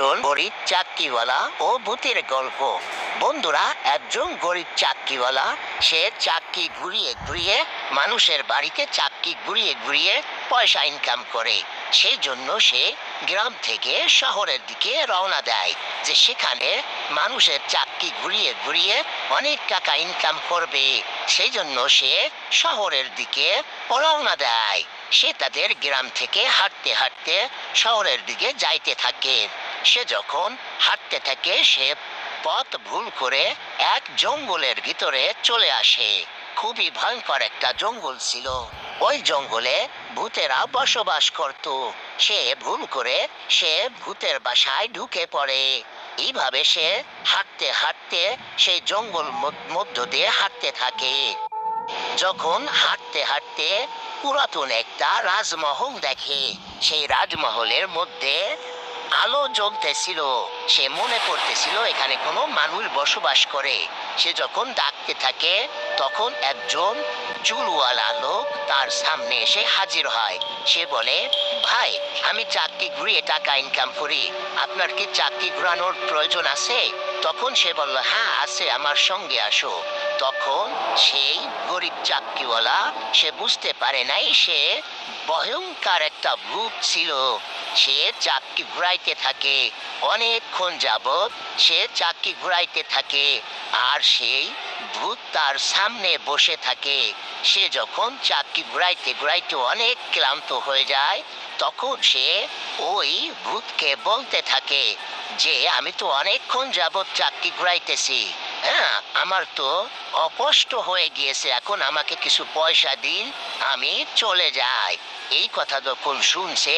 গরিব চাকরিওয়ালা ও ভূতের গল্প। বন্ধুরা, একজন গরিব চাকরিওয়ালা, সে চাকরি ঘুরিয়ে ঘুরিয়ে মানুষের বাড়িতে চাকরি ঘুরিয়ে ঘুরিয়ে পয়সা ইনকাম করে। সেই জন্য সে গ্রাম থেকে শহরের দিকে রওনা দেয়, যে সেখানে মানুষের চাকরি ঘুরিয়ে ঘুরিয়ে অনেক টাকা ইনকাম করবে। সেই জন্য সে শহরের দিকে রওনা দেয়। সে তাদের গ্রাম থেকে হাঁটতে হাঁটতে শহরের দিকে যাইতে থাকে। সে যখন হাঁটতে থাকে, সে পথ ভুল করে এক জঙ্গলের ভিতরে চলে আসে। খুবই ভয়ঙ্কর একটা জঙ্গল ছিল। ওই জঙ্গলে ভূতেরা বসবাস করত। সে ভুল করে সে ভূতের বাসায় ঢুকে পড়ে। এইভাবে সে হাঁটতে হাঁটতে সেই জঙ্গল মধ্য- দিয়ে হাঁটতে থাকে। যখন হাঁটতে হাঁটতে পুরাতন একটা রাজমহল দেখে, সেই রাজমহলের মধ্যে আলো জমতেছিল সে মনে করতেছিল এখানে কোনো মানুষ বসবাস করে। সে যখন ডাকতে থাকে, তখন একজন চুলওয়ালা লোক তার সামনে এসে হাজির হয়। সে বলে, ভাই, আমি চাকরি ঘুরিয়ে টাকা ইনকাম করি। আপনার কি চাকরি ঘুরানোর প্রয়োজন আছে? তখন সে বলল হ্যাঁ আছে, আমার সঙ্গে আসো। তখন সেই গরিব চাকরিওয়ালা, সে বুঝতে পারে নাই, সে ভয়ঙ্কর একটা ভূত ছিল। সে চাকরি ঘুরাইতে থাকে, অনেকক্ষণ যাবৎ সে চাকরি ঘুরাইতে থাকে আর সেই ভূত তার সামনে বসে থাকে। সে যখন চাকরি ঘুরাইতে ঘুরাইতে অনেক ক্লান্ত হয়ে যায় তখন সে ওই ভূতকে বলতে থাকে যে, আমি তো অনেকক্ষণ যাবৎ চাকরি ঘুরাইতেছি। হ্যাঁ আমার তো অকষ্ট হয়ে গিয়েছে। এখন আমাকে কিছু পয়সা দিন, আমি চলে যাই। এই কথা যখন শুনছে,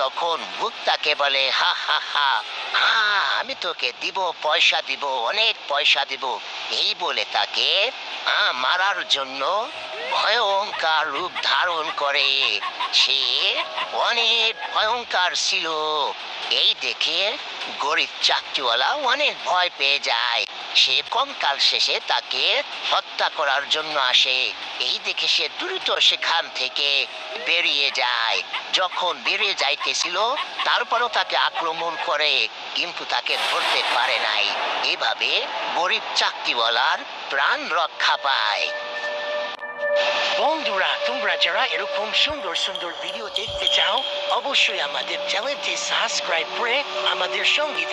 তখন ভূত তাকে বলে, হা হা হা হা, আমি তোকে দিব, পয়সা দিব, অনেক পয়সা দিব। এই বলে তাকে মারার জন্য ভয়ঙ্কর রূপ ধারণ করে। সে অনেক ভয়ঙ্কর ছিল। এই দেখে গরিব চাকরিওয়ালা অনেক ভয় পেয়ে যায়। সে কঙ্কাল শেষে তাকে হত্যা করার জন্য আসে। এই দেখে সে দ্রুত সেখান থেকে বেরিয়ে যায়। যখন বেরিয়ে যাইতেছিল, তারপরও তাকে আক্রমণ করে, কিন্তু তাকে ধরতে পারে নাই। এভাবে গরিব চাকরিওয়ালার প্রাণ রক্ষা পায়। বন্ধুরা, তোমরা যারা এরকম সুন্দর সুন্দর ভিডিও দেখতে চাও, অবশ্যই আমাদের চ্যানেলটি সাবস্ক্রাইব করে আমাদের সঙ্গী